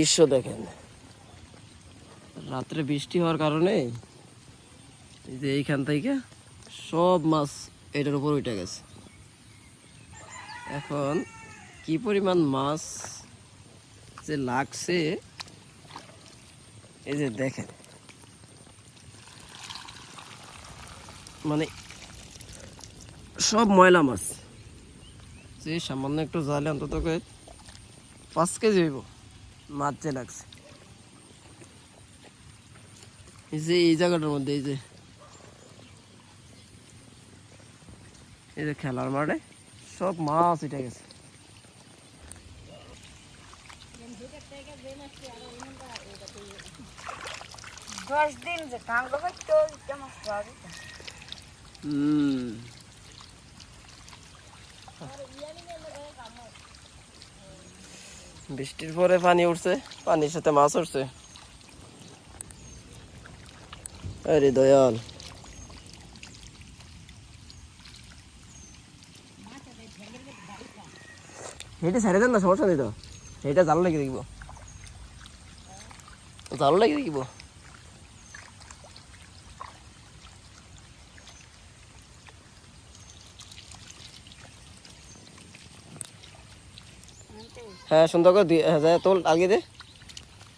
দৃশ্য দেখেন। রাত্রে বৃষ্টি হওয়ার কারণে এই যে এইখান থেকে সব মাছ এটার উপর উঠে গেছে। এখন কি পরিমাণ মাছ যে লাগছে, এই যে দেখেন। মানে সব ময়লা মাছ। যে সামান্য একটু জালে অন্তত পাঁচ কেজি হইব। মাছ যে লাগছে। এই যে এই জায়গাটার মধ্যে এই যে। এই যে খেলার মাঠে সব মাছ উঠে গেছে। দশ দিন যে হুম। বৃষ্টির পরে পানি উঠছে, পানির সাথে মাছ উঠছে। দয়াল। এটা ছেড়ে দেন না, সমস্যা নেই তো। এটা জাল লাগিয়ে দেখব। জাল লাগিয়ে দেখব। হ্যাঁ সুন্দর করে দিয়ে হ্যাঁ তোল আগে দে।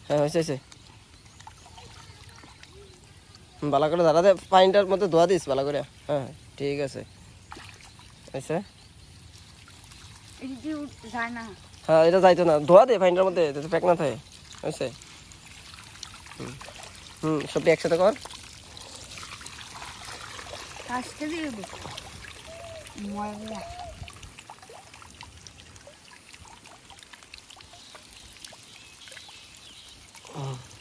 হ্যাঁ হয়েছে হয়েছে। ভালো করে দাঁড়াতে পানিটার মধ্যে ধোয়া দিস ভালো করে। হ্যাঁ ঠিক আছে। হয়েছে? হ্যাঁ এটা যাইতো না। ধোয়া দে পানিটার মধ্যে যাতে প্যাক না থাকে। হয়েছে? হুম। হুম সবটি একসাথে কর। কাজটা দিয়ে দেবো ময়লা হুম।